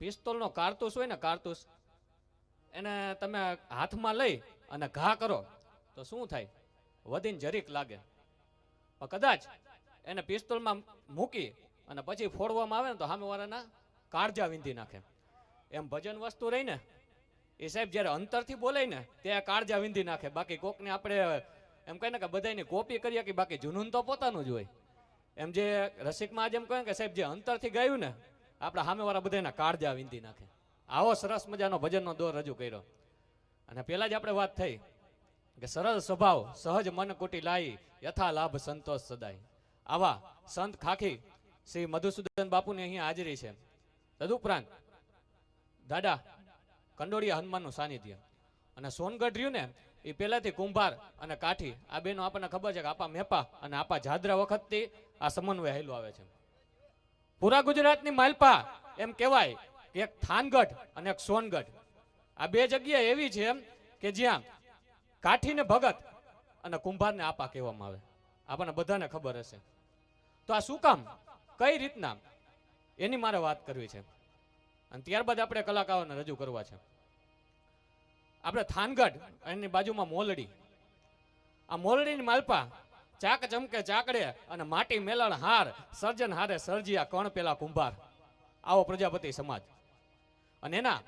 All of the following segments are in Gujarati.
પિસ્તોલનો કારતૂસ હોય ને કારતૂસ, એને તમે હાથમાં લઈ અને ઘા કરો, તો શું થાય? વધીને જરીક લાગે. પણ કદાચ એને પિસ્તોલમાં મૂકી અને પછી ફોડવામાં આવે ને તો સામેવાળાના કાળજા વિંધી નાખે. એમ ભજન વસ્તુ રહી ને એ સાહેબ જ્યારે અંતરથી બોલે ને, ત્યાં કાળજા વિંધી નાખે. બાકી કોકને આપણે એમ કહે ને કે બધાને કોપી કરીએ કે બાકી જુનૂન તો પોતાનું જ હોય. એમ જે રસિકમાં જેમ કહે કે સાહેબ, જે અંતરથી ગાયું ને આપણા સામેવાળા બધાના કાળજા વિંધી નાખે. આવો સરસ મજાનો ભજનનો દોર રજૂ કર્યો. અને પહેલાં જ આપણે વાત થઈ કે સરળ સ્વભાવ, સહજ મન કુટી લાઈ યથા લાભ સંતોષ સદાય. આવા સંત ખાખી શ્રી મધુસૂદન બાપુની અહીંયા હાજરી છે. તદુપરાંત દાદા કંડોળિયા હનુમાનનું સાનિધ્ય. અને સોનગઢ રહ્યું ને એ પહેલાંથી કુંભાર અને કાઠી. આ બેનો આપણને ખબર છે કે આપા મેપા અને આપા જાદરા વખતથી આ સમન્વય હેલું આવે છે. પૂરા ગુજરાતની માલપા એમ કહેવાય કે એક થાનગઢ અને એક સોનગઢ. આ બે જગ્યા એવી છે કે જ્યાં કાઠીને ભગત અને કુંભારને આપા કહેવામાં આવે. આપણને બધાને ખબર હશે. તો આ શું કામ? કઈ રીતના? એની મારે વાત કરવી છે. અને ત્યારબાદ આપણે કલાકારોને રજૂ કરવા છે. આપણે થાનગઢ, એની બાજુમાં મોલડી. આ મોલડીની માલપા ચાક ચમકે ચાકડે અને માટી મેલણ હાર, સર્જન હારે સર્જિયા કણ પેલા કુંભાર? આવો પ્રજાપતિ સમાજ. અને એના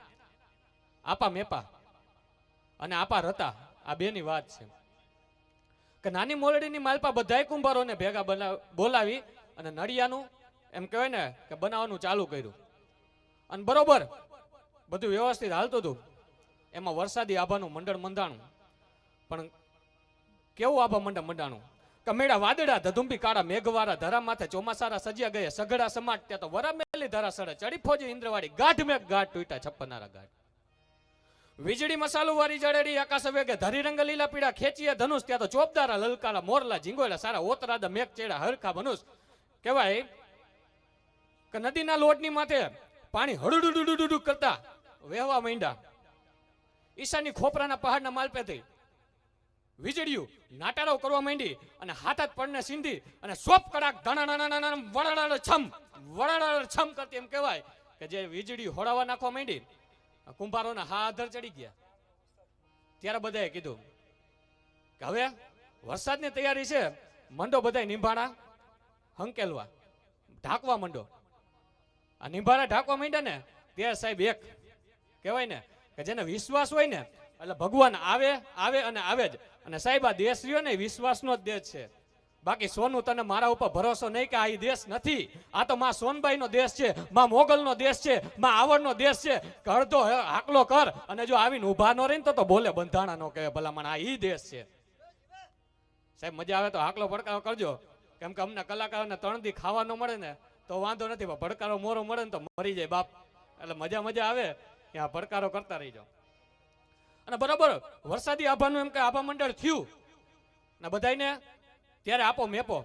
આપા મેપા અને આપા રતા, આ બેની વાત છે. કે નાની મોલડીની માલપા બધાય કુંભારોને ભેગા બોલાવી અને નડિયાનું એમ કહેવાય ને કે બનાવવાનું ચાલુ કર્યું. અને બરોબર બધું વ્યવસ્થિત હાલતું હતું. એમાં વરસાદી આભાનું મંડળ મંડાણું. પણ કેવું આભા મંડળ મંડાણું? કમેડા વાદળા ધધુંબી કાળા મેઘવારા ધરા માથે ચોમાસારા સજ્યા ગયા સઘળા સમાટ ત્યાં તો વરામેલી ધરા સડે ચડી ફોજી ઇન્દ્રવાડી ગાઢ મેઘ, ગાઢ તૂટા છપ્પનારા ગાઢ. વીજળી મસાલો વારી જડેડી, આકાશ વેગે ધરી રંગ લીલા પીળા, ખેંચીએ ધનુષ, ત્યાં તો ચોપદારા લલકારા મોરલા, ઝીંગોયલા, સારા ઓતરાદા, મેઘ, ચેડા, હરખા મનુષ. કહેવાય કે નદીના લોટની માથે પાણી હળુડુડુડુડુ કરતા વહેવા માંડ્યા. ઈશાની ખોપરાના પહાડના માલપેથી વીજળીયું નાટારો કરવા માંડી અને હાથ હાથ પડને સીંધી અને સોપ કડાક વડાડ છમ વડાડ છમ કરતી એમ કહેવાય કે જે વીજળી હોડાવા નાખવા માંડી કુંભારોના હાથર ચડી ગયા. ત્યારે બધાએ કીધું કે હવે વરસાદની તૈયારી છે, મંડો બધાય નિંભાણા, હંકેલવા, ઢાંકવા મંડો. આ નિંભાણા ઢાંકવા માંડ્યા ને ત્યારે સાહેબ એક કહેવાય ને કે જેને વિશ્વાસ હોય ને એટલે ભગવાન આવે આવે અને આવે જ. અને સાહેબ, આ દેશ રહ્યો ને વિશ્વાસનો જ દેશ છે. બાકી સોનું તને મારા ઉપર ભરોસો નહીં કે આ દેશ નથી. આ તો માં સોનબાઈનો દેશ છે, માં મોગલનો દેશ છે, માં આવડનો દેશ છે. કર તો હાકલો કર, અને જો આવીને ઊભા ન રહીને તો બોલે, બંધાણા નો કહે ભલામણ આ ઈ દેશ છે. સાહેબ, મજા આવે તો હાકલો ભડકારો કરજો. કેમ કે અમને કલાકારોને ત્રણ દી ખાવા ન મળે ને, તો વાંધો નથી ભડકારો મોરો મળે ને તો મરી જાય બાપ. એટલે મજા મજા આવે, ત્યાં ભડકારો કરતા રહીજો. અને બરાબર, વરસાદી આભાનું એમ કે આભા મંડળ થયું. ને બધાને ત્યારે આપો મેપો.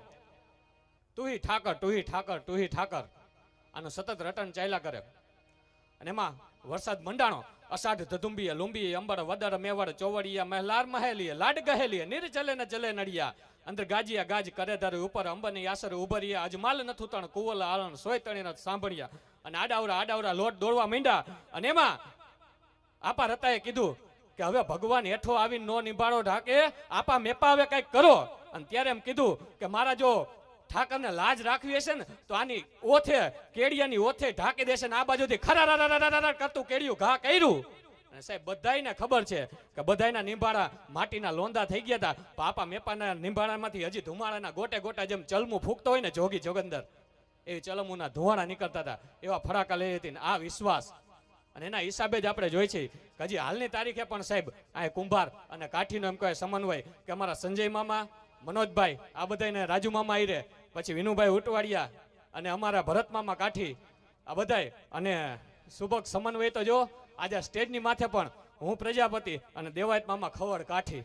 તુહી ઠાકર તુહી ઠાકર તુહી ઠાકર. આનું સતત રટન ચાલ્યા કરે. અને એમાં વરસાદ મંડાણો. અષાઢ ધધુંબીએ, લુંબીએ, અંબર, વદર મેવડ ચોવડિયા મહેલાર, મહેલીએ, લાડ ગહેલીએ નીર ચલે ને ચલે નડિયા. અંદર ગાજિયા ગાજ કરે ધરે, ઉપર અંબરની આસર ઉભરિયા અજમાલ નથુતણ કુવલ, આલણ સોય તણી સાંભળ્યા અને આડાવરા આડાવરા લોટ દોડવા માંડ્યા. અને એમાં આપા રતાએ કીધું કે હવે ભગવાન હેઠો આવીને નો નિભાળો ઢાકે, આપા મેપા હવે કંઈક કરો. અને ત્યારે એમ કીધું કે મારા જો ઠાકરને લાજ રાખવી હશે ને, તો આની ઓથે, કેડિયાની ઓથે ઢાંકી દેશે ને આ બાજુથી ખરા કરતું કેડિયું ઘા કર્યું. સાહેબ બધાને ખબર છે કે બધાના નિંભાળા માટીના લોંદા થઈ ગયા હતા પાપા મેપાના નિંભાળામાંથી હજી ધુમાડાના ગોટે ગોટા જેમ ચલમું ફૂકતો હોય ને જોગી જોગંદર, એવી ચલમુના ધુવાડા નીકળતા હતા એવા ફડાકા લઈ હતી આ વિશ્વાસ. અને એના હિસાબે જ આપણે જોઈ છીએ હજી હાલની તારીખે પણ સાહેબ, આ કુંભાર અને કાઠીનો એમ કહે સમન્વય કે અમારા સંજય મામા, મનોજભાઈ, આ બધાને રાજુ મામા આઈ પછી વિનુભાઈ ઉટવાડિયા અને અમારા ભરત મામા કાઠી, આ બધાય અને સુભક સમન્વય તો જો, આજે સ્ટેજની માથે પણ હું પ્રજાપતિ અને દેવાયત મામા ખવડ કાઠી.